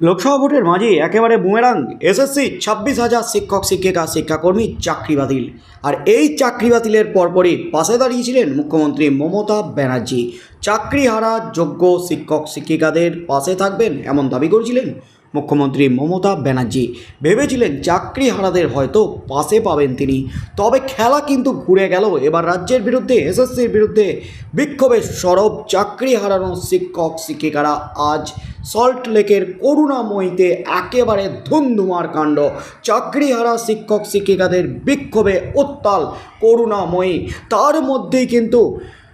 লোকসভা ভোটের মাঝে একেবারে বুমেরাং, এসএসসি, ছাব্বিশ হাজার শিক্ষক, শিক্ষিকা, শিক্ষাকর্মী, চাকরি বাতিল। আর এই চাকরি বাতিলের পরপরই পাশে দাঁড়িয়েছিলেন মুখ্যমন্ত্রী মমতা ব্যানার্জি। চাকরি হারা যোগ্য শিক্ষক, শিক্ষিকাদের পাশে থাকবেন, এমন দাবি করেছিলেন মুখ্যমন্ত্রী মমতা ব্যানার্জি। ভেবেছিলেন চাকরি হারাদের হয়তো পাশে পাবেন তিনি। তবে খেলা কিন্তু ঘুরে গেল। এবার রাজ্যের বিরুদ্ধে, এসএসসির বিরুদ্ধে বিক্ষোভের সরব চাকরি হারানো শিক্ষক, শিক্ষিকারা। আজ সল্ট লেকের করুণাময়ীতে একেবারে ধুমধুমার কাণ্ড। চাকরি হারা শিক্ষক, শিক্ষিকাদের বিক্ষোভে উত্তাল করুণাময়ী। তার মধ্যেই কিন্তু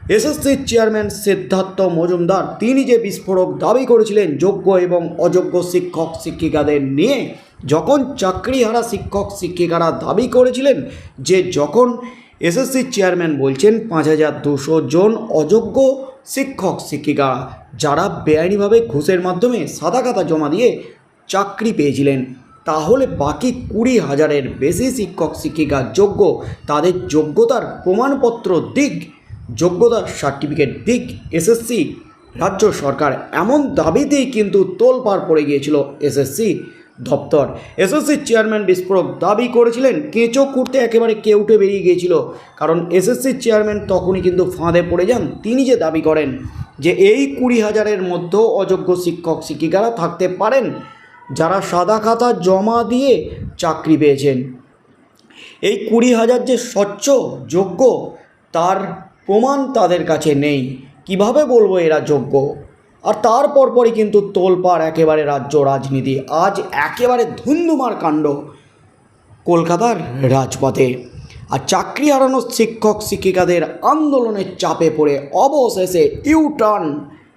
এসএসসির চেয়ারম্যান সিদ্ধার্থ মজুমদার, তিনি যে বিস্ফোরক দাবি করেছিলেন যোগ্য এবং অযোগ্য শিক্ষক শিক্ষিকাদের নিয়ে, যখন চাকরিহারা শিক্ষক শিক্ষিকারা দাবি করেছিলেন যে যখন এসএসসির চেয়ারম্যান বলছেন পাঁচ হাজার দুশো জন অযোগ্য শিক্ষক শিক্ষিকা, যারা বেআইনিভাবে ঘুষের মাধ্যমে সাদা খাতা জমা দিয়ে চাকরি পেয়েছিলেন, তাহলে বাকি কুড়ি হাজারের বেশি শিক্ষক শিক্ষিকা যোগ্য, তাদের যোগ্যতার প্রমাণপত্র দিক যোগ্যতার সার্টিফিকেট দিক এসএসসি রাজ্য সরকার এমন দাবিতেই কিন্তু তোলপাড় পড়ে গিয়েছিল এসএসসি দপ্তর। এসএসসির চেয়ারম্যান বিস্ফোরক দাবি করেছিলেন, কেঁচো করতে একেবারে কেউটে বেরিয়ে গিয়েছিল। কারণ এসএসসির চেয়ারম্যান তখনই কিন্তু ফাঁদে পড়ে যান। তিনি যে দাবি করেন যে এই কুড়ি হাজারের মধ্যেও অযোগ্য শিক্ষক, শিক্ষিকারা থাকতে পারেন, যারা সাদা খাতা জমা দিয়ে চাকরি পেয়েছেন। এই কুড়ি হাজার যে স্বচ্ছ, যোগ্য, তার প্রমাণ তাদের কাছে নেই। কীভাবে বলব এরা যোগ্য? আর তারপর পরই কিন্তু তোলপাড় একেবারে রাজ্য রাজনীতি। আজ একেবারে ধুন্ধুমার কাণ্ড কলকাতার রাজপথে। আর চাকরি হারানো শিক্ষক শিক্ষিকাদের আন্দোলনের চাপে পড়ে অবশেষে ইউটার্ন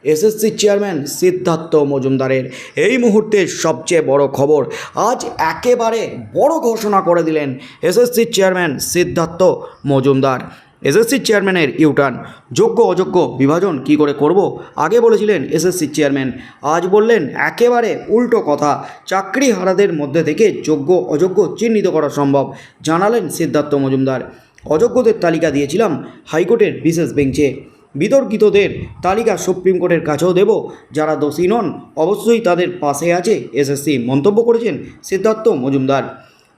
এসএসসি চেয়ারম্যান সিদ্ধার্থ মজুমদারের। এই মুহূর্তের সবচেয়ে বড় খবর, আজ একেবারে বড় ঘোষণা করে দিলেন SSC chairman Siddhartha Majumdar. SSC চেয়ারম্যানের ইউটার্ন। যোগ্য, অযোগ্য বিভাজন কি করে করব? আগে বলেছিলেন এসএসসি চেয়ারম্যান। আজ বললেন, একেবারে উল্টো কথা। চাকরি হারাদের মধ্যে থেকে যোগ্য, অযোগ্য চিহ্নিত করা সম্ভব, জানালেন সিদ্ধার্থ মজুমদার। অযোগ্যদের তালিকা দিয়েছিলাম হাইকোর্টের বিশেষ বেঞ্চে। বিতর্কিতদের তালিকা সুপ্রিম কোর্টের কাছেও দেব, যারা দোষী নন। অবশ্যই তাদের পাশে আছে এসএসসি। মন্তব্য করেছেন সিদ্ধার্থ মজুমদার।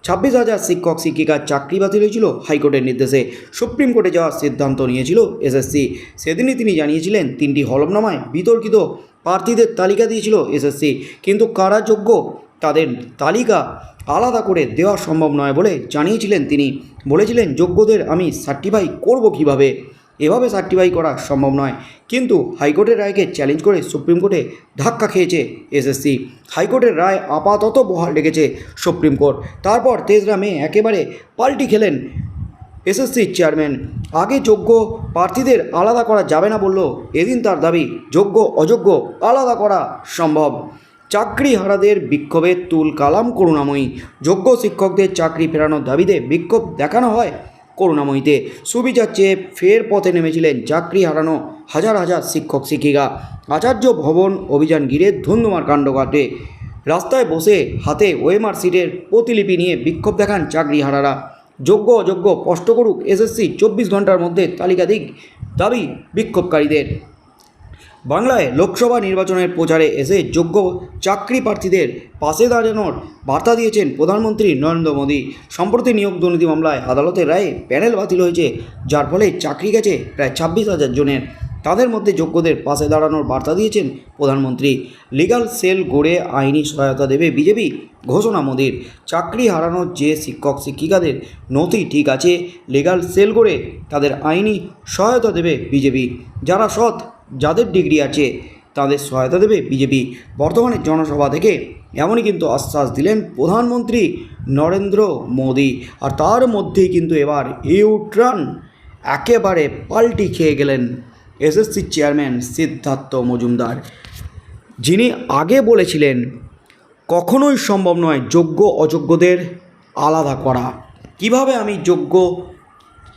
ছাব্বিশ হাজার শিক্ষক শিক্ষিকার চাকরি বাতিল হয়েছিল হাইকোর্টের নির্দেশে। সুপ্রিম কোর্টে যাওয়ার সিদ্ধান্ত নিয়েছিল এসএসসি সেদিনই তিনি জানিয়েছিলেন, তিনটি হলফনামায় বিতর্কিত প্রার্থীদের তালিকা দিয়েছিল এসএসসি কিন্তু কারা যোগ্য, তাদের তালিকা আলাদা করে দেওয়া সম্ভব নয় বলে জানিয়েছিলেন তিনি। বলেছিলেন, যোগ্যদের আমি সার্টিফাই করব কীভাবে? এভাবে সার্টিফাই করা সম্ভব নয়। কিন্তু হাইকোর্টের রায়কে চ্যালেঞ্জ করে সুপ্রিম কোর্টে ধাক্কা খেয়েছে এসএসসি হাইকোর্টের রায় আপাতত বহাল রেখেছে সুপ্রিম কোর্ট। তারপর তেসরা মে একেবারে পাল্টি খেলেন এসএসসি চেয়ারম্যান আগে যোগ্য প্রার্থীদের আলাদা করা যাবে না বলল এদিন তার দাবি, যোগ্য, অযোগ্য আলাদা করা সম্ভব। চাকরি হারাদের বিক্ষোভে তুল কালাম করুণাময়ী। যোগ্য শিক্ষকদের চাকরি ফেরানোর দাবিতে বিক্ষোভ দেখানো হয় করুণাময়ীতে সুবিচার চেয়ে ফের পথে নেমেছিলেন চাকরি হারানো হাজার হাজার শিক্ষক শিক্ষিকা। আচার্য ভবন অভিযান ঘিরে ধুন্ধুমার কাণ্ড কাটে রাস্তায় বসে হাতে ওয়েমার সিটের প্রতিলিপি নিয়ে বিক্ষোভ দেখান চাকরি হারারা। যোগ্য অযোগ্য কষ্ট করুক এসএসসি চব্বিশ ঘণ্টার মধ্যে তালিকা দিক দাবি বিক্ষোভকারীদের। বাংলায় লোকসভা নির্বাচনের প্রচারে এসে যোগ্য চাকরি প্রার্থীদের পাশে দাঁড়ানোর বার্তা দিয়েছেন প্রধানমন্ত্রী নরেন্দ্র মোদী। সম্প্রতি নিয়োগ দুর্নীতি মামলায় আদালতের রায়ে প্যানেল বাতিল হয়েছে, যার ফলে চাকরি গেছে প্রায় ছাব্বিশ হাজার জনের। তাদের মধ্যে যোগ্যদের পাশে দাঁড়ানোর বার্তা দিয়েছেন প্রধানমন্ত্রী। লিগাল সেল গড়ে আইনি সহায়তা দেবে বিজেপি, ঘোষণা মোদীর। চাকরি হারানোর যে শিক্ষক, শিক্ষিকাদের নথি ঠিক আছে, লিগাল সেল গড়ে তাদের আইনি সহায়তা দেবে বিজেপি। যারা সৎ যাদের ডিগ্রি আছে, তাদের সহায়তা দেবে বিজেপি বর্তমানে জনসভা থেকে এমনই কিন্তু আশ্বাস দিলেন প্রধানমন্ত্রী নরেন্দ্র মোদী। আর তার মধ্যেই কিন্তু এবার ইউট্রান একেবারে পাল্টি খেয়ে গেলেন এসএসসি চেয়ারম্যান সিদ্ধার্থ মজুমদার। যিনি আগে বলেছিলেন, কখনোই সম্ভব নয় যোগ্য অযোগ্যদের আলাদা করা। কীভাবে আমি যোগ্য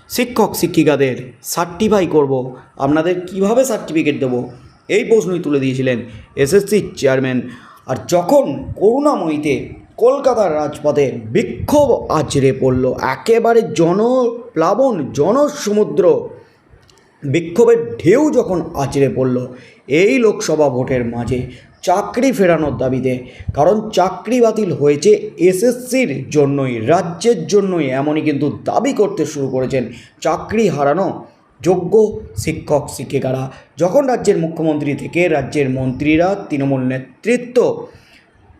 শিক্ষক শিক্ষিকাদের সার্টিফাই করব। আপনাদের কীভাবে সার্টিফিকেট দেব? এই প্রশ্নই তুলে দিয়েছিলেন এসএসসি চেয়ারম্যান আর যখন করুণাময়ীতে কলকাতার রাজপথে বিক্ষোভ আছড়ে পড়ল, একেবারে জনপ্লাবন জনসমুদ্র বিক্ষোভের ঢেউ যখন আছড়ে পড়ল, এই লোকসভা ভোটের মাঝে চাকরি ফেরানোর দাবিতে, কারণ চাকরি বাতিল হয়েছে এসএসসির জন্যই, রাজ্যের জন্যই এমনই কিন্তু দাবি করতে শুরু করেছেন চাকরি হারানো যোগ্য শিক্ষক শিক্ষিকারা। যখন রাজ্যের মুখ্যমন্ত্রী থেকে রাজ্যের মন্ত্রীরা তৃণমূল নেতৃত্ব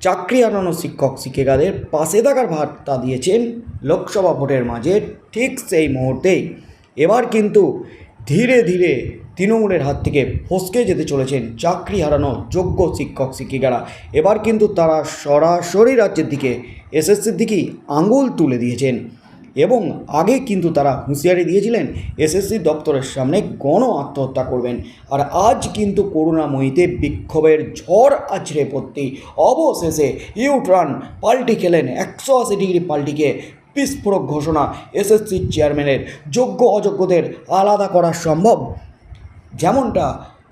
চাকরি হারানো শিক্ষক শিক্ষিকাদের পাশে থাকার বার্তা দিয়েছেন, লোকসভা ভোটের মাঝে ঠিক সেই মুহূর্তেই। এবার কিন্তু ধীরে ধীরে তৃণমূলের হাত থেকে ফসকে যেতে চলেছেন চাকরি হারানো যোগ্য শিক্ষক শিক্ষিকারা। এবার কিন্তু তারা সরাসরি রাজ্যের দিকে এসএসসির দিকেই আঙুল তুলে দিয়েছেন। এবং আগে কিন্তু তারা হুঁশিয়ারি দিয়েছিলেন, এসএসসি দপ্তরের সামনে গণ আত্মহত্যা করবেন। আর আজ কিন্তু করুণাময়ীতে বিক্ষোভের ঝড় আছড়ে পড়তে অবশেষে ইউটার্ন পাল্টি খেলেন একশো আশি ডিগ্রি পাল্টিকে বিস্ফোরক ঘোষণা এসএসসি চেয়ারম্যানের যোগ্য অযোগ্যদের আলাদা করা সম্ভব। যেমনটা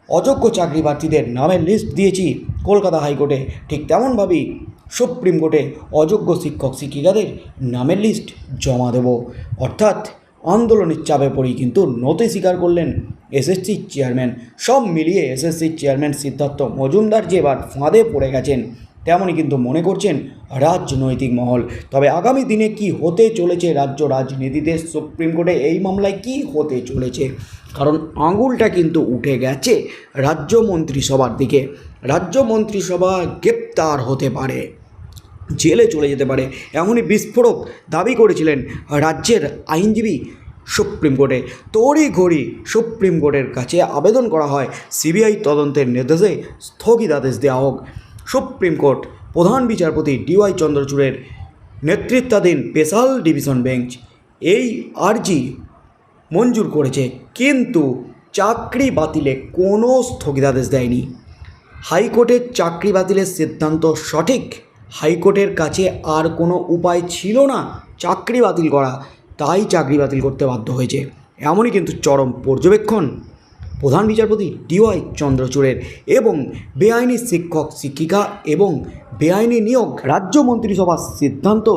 অযোগ্য চাকরি প্রার্থীদের নামের লিস্ট দিয়েছি কলকাতা হাইকোর্টে, ঠিক তেমনভাবেই সুপ্রিম কোর্টে অযোগ্য শিক্ষক শিক্ষিকাদের নামের লিস্ট জমা দেব। অর্থাৎ আন্দোলনের চাপে পড়ি কিন্তু নথি স্বীকার করলেন এসএসসি চেয়ারম্যান। সব মিলিয়ে এসএসসি চেয়ারম্যান সিদ্ধার্থ মজুমদার যে এবার ফাঁদে পড়ে গেছেন। তেমনই কিন্তু মনে করছেন রাজনৈতিক মহল। তবে আগামী দিনে কি হতে চলেছে রাজ্য রাজনীতিতে? সুপ্রিম কোর্টে এই মামলায় কি হতে চলেছে? কারণ আঙুলটা কিন্তু উঠে গেছে রাজ্য মন্ত্রিসভার দিকে। রাজ্য মন্ত্রিসভা গ্রেপ্তার হতে পারে, জেলে চলে যেতে পারে এমনই বিস্ফোরক দাবি করেছিলেন রাজ্যের আইনজীবী সুপ্রিম কোর্টে। তড়ি ঘড়ি সুপ্রিম কোর্টের কাছে আবেদন করা হয়, সিবিআই তদন্তের নির্দেশে স্থগিতাদেশ দেওয়া হোক। সুপ্রিম কোর্ট প্রধান বিচারপতি ডিওয়াই চন্দ্রচূড়ের নেতৃত্বাধীন স্পেশাল ডিভিশন বেঞ্চ এই আর্জি মঞ্জুর করেছে, কিন্তু চাকরি বাতিলে কোনো স্থগিতাদেশ দেয়নি। হাইকোর্টের চাকরি বাতিলের সিদ্ধান্ত সঠিক? হাইকোর্টের কাছে আর কোনো উপায় ছিল না চাকরি বাতিল করা, তাই চাকরি বাতিল করতে বাধ্য হয়েছে। এমনই কিন্তু চরম পর্যবেক্ষণ। প্রধান বিচারপতি ডিওয়াই চন্দ্রচূড়ের এবং বেআইনি শিক্ষক, শিক্ষিকা এবং বেআইনি নিয়োগ রাজ্য মন্ত্রিসভার সিদ্ধান্ত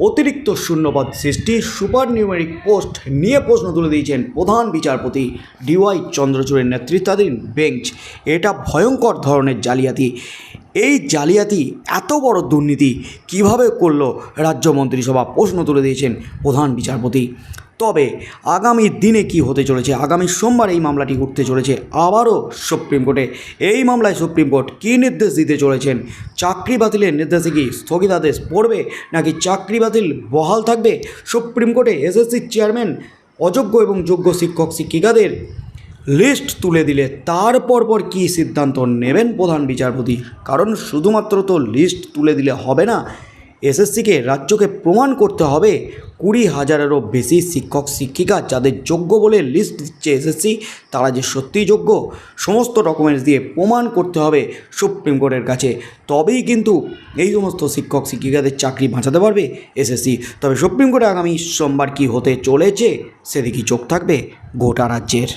অতিরিক্ত শূন্যপদ সৃষ্টি সুপার নিউমেরিক পোস্ট নিয়ে প্রশ্ন তুলে দিয়েছেন প্রধান বিচারপতি ডিওয়াই চন্দ্রচূড়ের নেতৃত্বাধীন বেঞ্চ। এটা ভয়ঙ্কর ধরনের জালিয়াতি। এই জালিয়াতি এত বড় দুর্নীতি কীভাবে করল রাজ্য মন্ত্রিসভা? প্রশ্ন তুলে দিয়েছেন প্রধান বিচারপতি। তবে আগামী দিনে কি হতে চলেছে? আগামী সোমবার এই মামলাটি উঠতে চলেছে। আবারও সুপ্রিম কোর্টে। এই মামলায় সুপ্রিম কোর্ট কী নির্দেশ দিতে চলেছেন? চাকরি বাতিলের নির্দেশে কি স্থগিতাদেশ পড়বে নাকি চাকরি বাতিল বহাল থাকবে? সুপ্রিম কোর্টে এসএসসির চেয়ারম্যান, অযোগ্য এবং যোগ্য শিক্ষক, শিক্ষিকাদের লিস্ট তুলে দিলে তারপর পর কী সিদ্ধান্ত নেবেন প্রধান বিচারপতি? কারণ শুধুমাত্র তো লিস্ট তুলে দিলে হবে না এসএসসিকে রাজ্যকে প্রমাণ করতে হবে। কুড়ি হাজারেরও বেশি শিক্ষক, শিক্ষিকা যাদের যোগ্য বলে লিস্ট দিচ্ছে এসএসসি, তারা যে সত্যিই যোগ্য, সমস্ত ডকুমেন্টস দিয়ে প্রমাণ করতে হবে সুপ্রিম কোর্টের কাছে। তবেই কিন্তু এই সমস্ত শিক্ষক, শিক্ষিকাদের চাকরি বাঁচাতে পারবে এসএসসি। তবে সুপ্রিম কোর্টে আগামী সোমবার কি হতে চলেছে, সেদিকেই চোখ থাকবে গোটা রাজ্যের।